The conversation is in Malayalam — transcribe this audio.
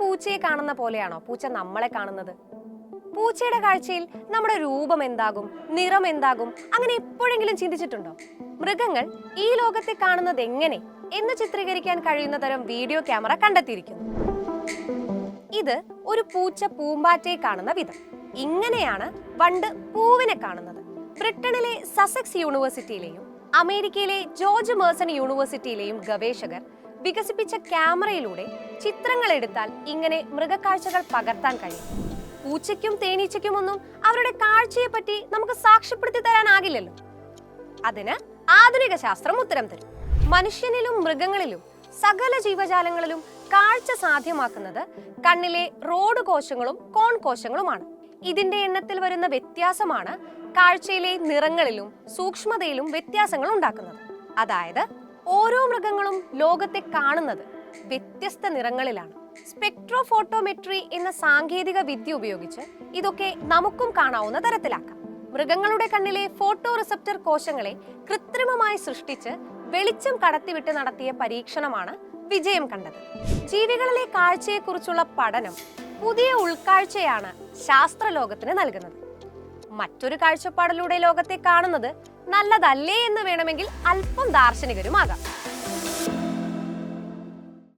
പൂച്ചയെ കാണുന്ന പോലെയാണോ പൂച്ച നമ്മളെ കാണുന്നത്? പൂച്ചയുടെ കാഴ്ചയിൽ നമ്മുടെ രൂപം എന്താകും? നിറം എന്താകും? അങ്ങനെ എപ്പോഴെങ്കിലും ചിന്തിച്ചിട്ടുണ്ടോ? മൃഗങ്ങൾ ഈ ലോകത്തെ കാണുന്നത് എങ്ങനെ എന്ന് ചിത്രീകരിക്കാൻ കഴിയുന്ന തരം വീഡിയോ ക്യാമറ കണ്ടെത്തിയിരിക്കുന്നു. ഇത് ഒരു പൂച്ച പൂമ്പാറ്റയെ കാണുന്ന വിധം. ഇങ്ങനെയാണ് പണ്ട് പൂവിനെ കാണുന്നത്. ബ്രിട്ടനിലെ സസക്സ് യൂണിവേഴ്സിറ്റിയിലെയും അമേരിക്കയിലെ ജോർജ് മേഴ്സൺ യൂണിവേഴ്സിറ്റിയിലെയും ഗവേഷകർ വികസിപ്പിച്ച ക്യാമറയിലൂടെ ചിത്രങ്ങൾ എടുത്താൽ ഇങ്ങനെ മൃഗക്കാഴ്ചകൾ പകർത്താൻ കഴിയും. പൂച്ചയ്ക്കും തേനീച്ചയ്ക്കും ഒന്നും അവരുടെ കാഴ്ചയെ പറ്റി നമുക്ക് സാക്ഷ്യപ്പെടുത്തി തരാനാകില്ലല്ലോ. അതിന് ആധുനിക ശാസ്ത്രം ഉത്തരം തരും. മനുഷ്യനിലും മൃഗങ്ങളിലും സകല ജീവജാലങ്ങളിലും കാഴ്ച സാധ്യമാക്കുന്നത് കണ്ണിലെ റോഡ് കോശങ്ങളും കോൺ കോശങ്ങളുമാണ്. ഇതിന്റെ എണ്ണത്തിൽ വരുന്ന വ്യത്യാസമാണ് കാഴ്ചയിലെ നിറങ്ങളിലും സൂക്ഷ്മതയിലും വ്യത്യാസങ്ങൾ ഉണ്ടാക്കുന്നത്. അതായത് ഓരോ മൃഗങ്ങളും ലോകത്തെ കാണുന്നത് വ്യത്യസ്ത നിറങ്ങളിലാണ്. സ്പെക്ട്രോ ഫോട്ടോമെട്രി എന്ന സാങ്കേതിക വിദ്യ ഉപയോഗിച്ച് ഇതൊക്കെ നമുക്കും കാണാവുന്ന തരത്തിലാക്കാം. മൃഗങ്ങളുടെ കണ്ണിലെ ഫോട്ടോ റിസപ്റ്റർ കോശങ്ങളെ കൃത്രിമമായി സൃഷ്ടിച്ച് വെളിച്ചം കടത്തിവിട്ട് നടത്തിയ പരീക്ഷണമാണ് വിജയം കണ്ടത്. ജീവികളിലെ കാഴ്ചയെക്കുറിച്ചുള്ള പഠനം പുതിയ ഉൾക്കാഴ്ചയാണ് ശാസ്ത്രലോകത്തിന് നൽകുന്നത്. മറ്റൊരു കാഴ്ചപ്പാടിലൂടെ ലോകത്തെ കാണുന്നത് നല്ലതല്ലേ എന്ന് വേണമെങ്കിൽ അല്പം ദാർശനികരുമാകാം.